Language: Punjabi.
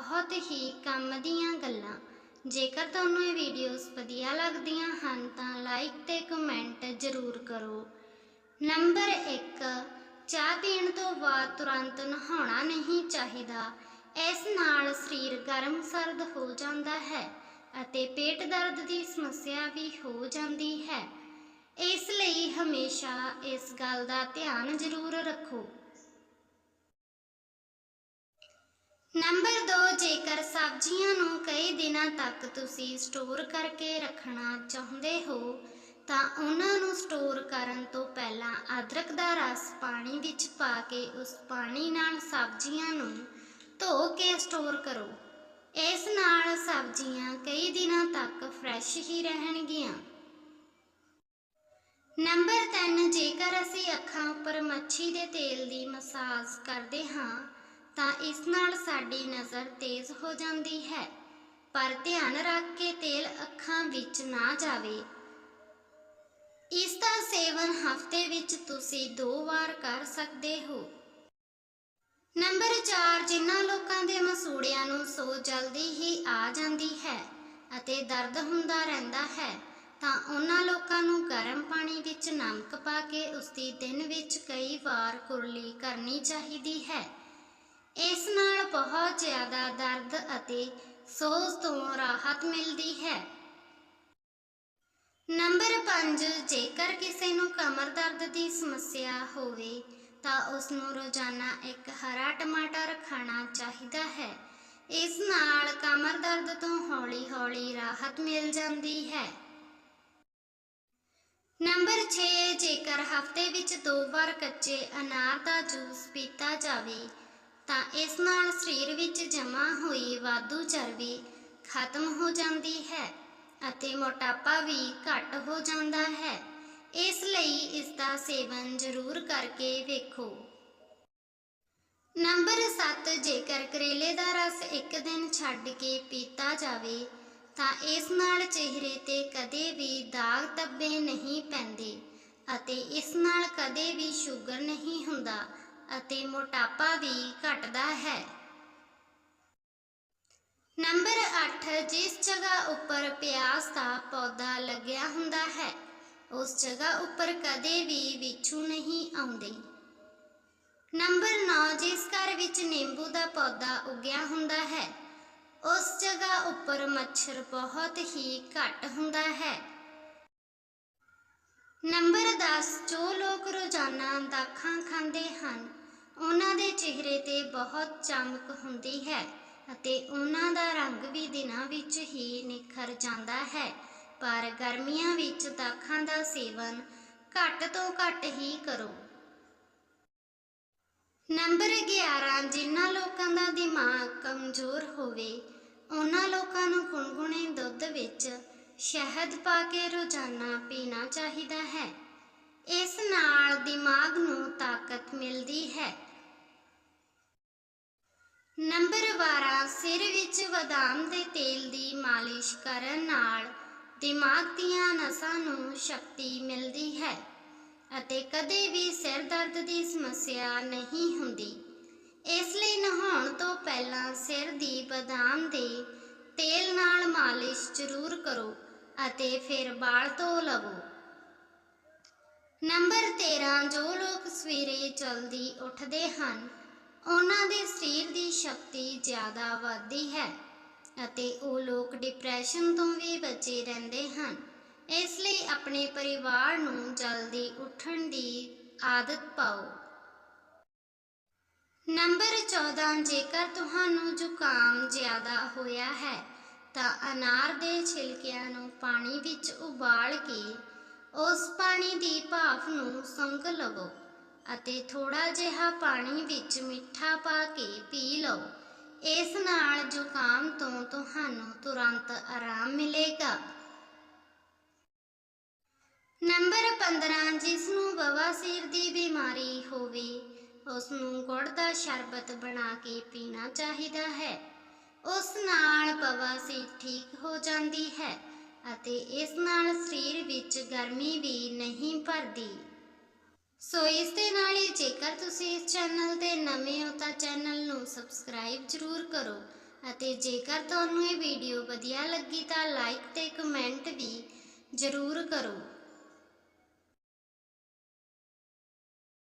ਬਹੁਤ ਹੀ ਕੰਮ ਦੀਆਂ ਗੱਲਾਂ। ਜੇਕਰ ਤੁਹਾਨੂੰ ਇਹ ਵੀਡੀਓਜ਼ ਵਧੀਆ ਲੱਗਦੀਆਂ ਹਨ, ਤਾਂ ਲਾਈਕ ਤੇ ਕਮੈਂਟ ਜ਼ਰੂਰ ਕਰੋ। ਨੰਬਰ 1 ਚਾਹ ਪੀਣ ਤੋਂ ਬਾਅਦ ਤੁਰੰਤ ਨਹਾਉਣਾ ਨਹੀਂ ਚਾਹੀਦਾ। ਇਸ ਨਾਲ ਸਰੀਰ ਗਰਮ ਸਰਦ ਹੋ ਜਾਂਦਾ ਹੈ ਅਤੇ ਪੇਟ ਦਰਦ ਦੀ ਸਮੱਸਿਆ ਵੀ ਹੋ ਜਾਂਦੀ ਹੈ। ਇਸ ਲਈ ਹਮੇਸ਼ਾ ਇਸ ਗੱਲ ਦਾ ਧਿਆਨ ਜ਼ਰੂਰ ਰੱਖੋ। ਨੰਬਰ 2 ਜੇਕਰ ਸਬਜ਼ੀਆਂ ਨੂੰ ਕਈ ਦਿਨਾਂ ਤੱਕ ਤੁਸੀਂ ਸਟੋਰ ਕਰਕੇ ਰੱਖਣਾ ਚਾਹੁੰਦੇ ਹੋ, ਤਾਂ ਉਹਨਾਂ ਨੂੰ ਸਟੋਰ ਕਰਨ ਤੋਂ ਪਹਿਲਾਂ ਅਦਰਕ ਦਾ ਰਸ ਪਾਣੀ ਵਿੱਚ ਪਾ ਕੇ ਉਸ ਪਾਣੀ ਨਾਲ ਸਬਜ਼ੀਆਂ ਨੂੰ ਧੋ ਕੇ ਸਟੋਰ ਕਰੋ। ਇਸ ਨਾਲ ਸਬਜ਼ੀਆਂ ਕਈ ਦਿਨਾਂ ਤੱਕ ਫਰੈਸ਼ ਹੀ ਰਹਿਣਗੀਆਂ। ਨੰਬਰ 3 ਜੇਕਰ ਅਸੀਂ ਅੱਖਾਂ ਉੱਪਰ ਮੱਛੀ ਦੇ ਤੇਲ ਦੀ ਮਸਾਜ ਕਰਦੇ ਹਾਂ ਤਾਂ ਇਸ ਨਾਲ ਸਾਡੀ ਨਜ਼ਰ ਤੇਜ਼ ਹੋ ਜਾਂਦੀ ਹੈ। ਪਰ ਧਿਆਨ ਰੱਖ ਕੇ ਤੇਲ ਅੱਖਾਂ ਵਿੱਚ ਨਾ ਜਾਵੇ। ਇਸ ਦਾ ਸੇਵਨ ਹਫ਼ਤੇ ਵਿੱਚ ਤੁਸੀਂ ਦੋ ਵਾਰ ਕਰ ਸਕਦੇ ਹੋ। ਨੰਬਰ 4 ਜਿਨ੍ਹਾਂ ਲੋਕਾਂ ਦੇ ਮਸੂੜਿਆਂ ਨੂੰ ਸੋ ਜਲਦੀ ਹੀ ਆ ਜਾਂਦੀ ਹੈ ਅਤੇ ਦਰਦ ਹੁੰਦਾ ਰਹਿੰਦਾ ਹੈ, ਤਾਂ ਉਹਨਾਂ ਲੋਕਾਂ ਨੂੰ ਗਰਮ ਪਾਣੀ ਵਿੱਚ ਨਮਕ ਪਾ ਕੇ ਉਸ ਦੀ ਦਿਨ ਵਿੱਚ ਕਈ ਵਾਰ ਕੁਰਲੀ ਕਰਨੀ ਚਾਹੀਦੀ ਹੈ। ਇਸ ਨਾਲ ਬਹੁਤ ਜ਼ਿਆਦਾ ਦਰਦ ਅਤੇ ਸੋਜ ਤੋਂ ਰਾਹਤ ਮਿਲਦੀ ਹੈ। ਨੰਬਰ 5 ਜੇਕਰ ਕਿਸੇ ਨੂੰ ਕਮਰ ਦਰਦ ਦੀ ਸਮੱਸਿਆ ਹੋਵੇ, ਤਾਂ ਉਸ ਨੂੰ ਰੋਜ਼ਾਨਾ ਇੱਕ ਹਰਾ ਟਮਾਟਰ ਖਾਣਾ ਚਾਹੀਦਾ ਹੈ। ਇਸ ਨਾਲ ਕਮਰ ਦਰਦ ਤੋਂ ਹੌਲੀ-ਹੌਲੀ ਰਾਹਤ ਮਿਲ ਜਾਂਦੀ ਹੈ। ਨੰਬਰ 6 ਜੇਕਰ ਹਫ਼ਤੇ ਵਿੱਚ ਦੋ ਵਾਰ ਕੱਚੇ ਅਨਾਰ ਦਾ ਜੂਸ ਪੀਤਾ ਜਾਵੇ ਤਾਂ ਇਸ ਨਾਲ ਸਰੀਰ ਵਿੱਚ ਜਮ੍ਹਾਂ ਹੋਈ ਵਾਧੂ ਚਰਬੀ ਖਤਮ ਹੋ ਜਾਂਦੀ ਹੈ ਅਤੇ ਮੋਟਾਪਾ ਵੀ ਘੱਟ ਹੋ ਜਾਂਦਾ ਹੈ। ਇਸ ਲਈ ਇਸ ਦਾ ਸੇਵਨ ਜ਼ਰੂਰ ਕਰਕੇ ਵੇਖੋ। ਨੰਬਰ 7 ਜੇਕਰ ਕਰੇਲੇ ਦਾ ਰਸ ਇੱਕ ਦਿਨ ਛੱਡ ਕੇ ਪੀਤਾ ਜਾਵੇ, ਤਾਂ ਇਸ ਨਾਲ ਚਿਹਰੇ ਤੇ ਕਦੇ ਵੀ ਦਾਗ ਧੱਬੇ ਨਹੀਂ ਪੈਂਦੇ ਅਤੇ ਇਸ ਨਾਲ ਕਦੇ ਵੀ ਸ਼ੂਗਰ ਨਹੀਂ ਹੁੰਦਾ। ਅਤੇ ਮੋਟਾਪਾ ਵੀ ਘਟਦਾ ਹੈ। ਨੰਬਰ 8 ਜਿਸ ਜਗ੍ਹਾ ਉੱਪਰ ਪਿਆਜ਼ ਦਾ ਪੌਦਾ ਲੱਗਿਆ ਹੁੰਦਾ ਹੈ, ਉਸ ਜਗ੍ਹਾ ਉੱਪਰ ਕਦੇ ਵੀ ਵਿਛੂ ਨਹੀਂ ਆਉਂਦੇ। ਨੰਬਰ 9 ਜਿਸ ਘਰ ਵਿੱਚ ਨਿੰਬੂ ਦਾ ਪੌਦਾ ਉੱਗਿਆ ਹੁੰਦਾ ਹੈ, ਉਸ ਜਗ੍ਹਾ ਉੱਪਰ ਮੱਛਰ ਬਹੁਤ ਹੀ ਘੱਟ ਹੁੰਦਾ ਹੈ। ਨੰਬਰ 10 ਜੋ ਲੋਕ ਰੋਜ਼ਾਨਾ ਦਾਖਾਂ ਖਾਂਦੇ ਹਨ ਉਹਨਾਂ ਦੇ ਚਿਹਰੇ ਤੇ ਬਹੁਤ ਚਮਕ ਹੁੰਦੀ ਹੈ ਅਤੇ ਉਹਨਾਂ ਦਾ ਰੰਗ ਵੀ ਦਿਨਾਂ ਵਿੱਚ ਹੀ ਨਿਖਰ ਜਾਂਦਾ ਹੈ। ਪਰ ਗਰਮੀਆਂ ਵਿੱਚ ਦਾਖਾਂ ਦਾ ਸੇਵਨ ਘੱਟ ਤੋਂ ਘੱਟ ਹੀ ਕਰੋ। ਨੰਬਰ 11 ਜਿਨ੍ਹਾਂ ਲੋਕਾਂ ਦਾ ਦਿਮਾਗ ਕਮਜ਼ੋਰ ਹੋਵੇ, ਉਹਨਾਂ ਲੋਕਾਂ ਨੂੰ ਗੁਨਗੁਨੇ ਦੁੱਧ ਵਿੱਚ ਸ਼ਹਿਦ ਪਾ ਕੇ ਰੋਜ਼ਾਨਾ ਪੀਣਾ ਚਾਹੀਦਾ ਹੈ। ਇਸ ਨਾਲ ਦਿਮਾਗ ਨੂੰ ਮਿਲਦੀ ਹੈ। ਨੰਬਰ 12 ਸਿਰ ਵਿੱਚ ਬਦਾਮ ਦੇ ਤੇਲ ਦੀ ਮਾਲਿਸ਼ ਕਰਨ ਨਾਲ ਦਿਮਾਗ ਦੀਆਂ ਨਸਾਂ ਨੂੰ ਸ਼ਕਤੀ ਮਿਲਦੀ ਹੈ ਅਤੇ ਕਦੇ ਵੀ ਸਿਰ ਦਰਦ ਦੀ ਸਮੱਸਿਆ ਨਹੀਂ ਹੁੰਦੀ। ਇਸ ਲਈ ਨਹਾਉਣ ਤੋਂ ਪਹਿਲਾਂ ਸਿਰ ਦੀ ਬਦਾਮ ਦੇ ਤੇਲ ਨਾਲ ਮਾਲਿਸ਼ ਜ਼ਰੂਰ ਕਰੋ ਅਤੇ ਫਿਰ ਵਾਲ ਧੋ ਲਵੋ। ਨੰਬਰ 13 ਜੋ ਲੋਕ ਸਵੇਰੇ ਜਲਦੀ ਉੱਠਦੇ ਹਨ, ਉਹਨਾਂ ਦੇ ਸਰੀਰ ਦੀ ਸ਼ਕਤੀ ਜ਼ਿਆਦਾ ਵੱਧਦੀ ਹੈ ਅਤੇ ਉਹ ਲੋਕ ਡਿਪਰੈਸ਼ਨ ਤੋਂ ਵੀ ਬਚੇ ਰਹਿੰਦੇ ਹਨ। ਇਸ ਲਈ ਆਪਣੇ ਪਰਿਵਾਰ ਨੂੰ ਜਲਦੀ ਉੱਠਣ ਦੀ ਆਦਤ ਪਾਓ। ਨੰਬਰ 14 ਜੇਕਰ ਤੁਹਾਨੂੰ ਜ਼ੁਕਾਮ ਜ਼ਿਆਦਾ ਹੋਇਆ ਹੈ, ਤਾਂ ਅਨਾਰ ਦੇ ਛਿਲਕਿਆਂ ਨੂੰ ਪਾਣੀ ਵਿੱਚ ਉਬਾਲ ਕੇ ਉਸ ਪਾਣੀ ਦੀ ਭਾਫ਼ ਨੂੰ ਸੁੰਘ ਲਵੋ ਅਤੇ ਥੋੜਾ ਜਿਹਾ ਪਾਣੀ ਵਿੱਚ ਮਿੱਠਾ ਪਾ ਕੇ ਪੀ ਲਓ। ਇਸ ਨਾਲ ਜ਼ੁਕਾਮ ਤੋਂ ਤੁਹਾਨੂੰ ਤੁਰੰਤ ਆਰਾਮ ਮਿਲੇਗਾ। ਨੰਬਰ 15 ਜਿਸ ਨੂੰ ਬਵਾਸੀਰ ਦੀ ਬਿਮਾਰੀ ਹੋਵੇ, ਉਸ ਨੂੰ ਗੁੜ ਦਾ ਸ਼ਰਬਤ ਬਣਾ ਕੇ ਪੀਣਾ ਚਾਹੀਦਾ ਹੈ। ਉਸ ਨਾਲ ਬਵਾਸੀਰ ਠੀਕ ਹੋ ਜਾਂਦੀ ਹੈ ਅਤੇ ਇਸ ਨਾਲ ਸਰੀਰ ਵਿੱਚ ਗਰਮੀ ਵੀ ਨਹੀਂ ਭਰਦੀ। ਸੋ ਇਸ ਦੇ ਨਾਲ ਹੀ ਜੇਕਰ ਤੁਸੀਂ ਇਸ ਚੈਨਲ ਤੇ ਨਵੇਂ ਹੋ ਤਾਂ ਚੈਨਲ ਨੂੰ ਸਬਸਕ੍ਰਾਈਬ ਜ਼ਰੂਰ ਕਰੋ ਅਤੇ ਜੇਕਰ ਤੁਹਾਨੂੰ ਇਹ ਵੀਡੀਓ ਵਧੀਆ ਲੱਗੀ ਤਾਂ ਲਾਈਕ ਤੇ ਕਮੈਂਟ ਵੀ ਜ਼ਰੂਰ ਕਰੋ।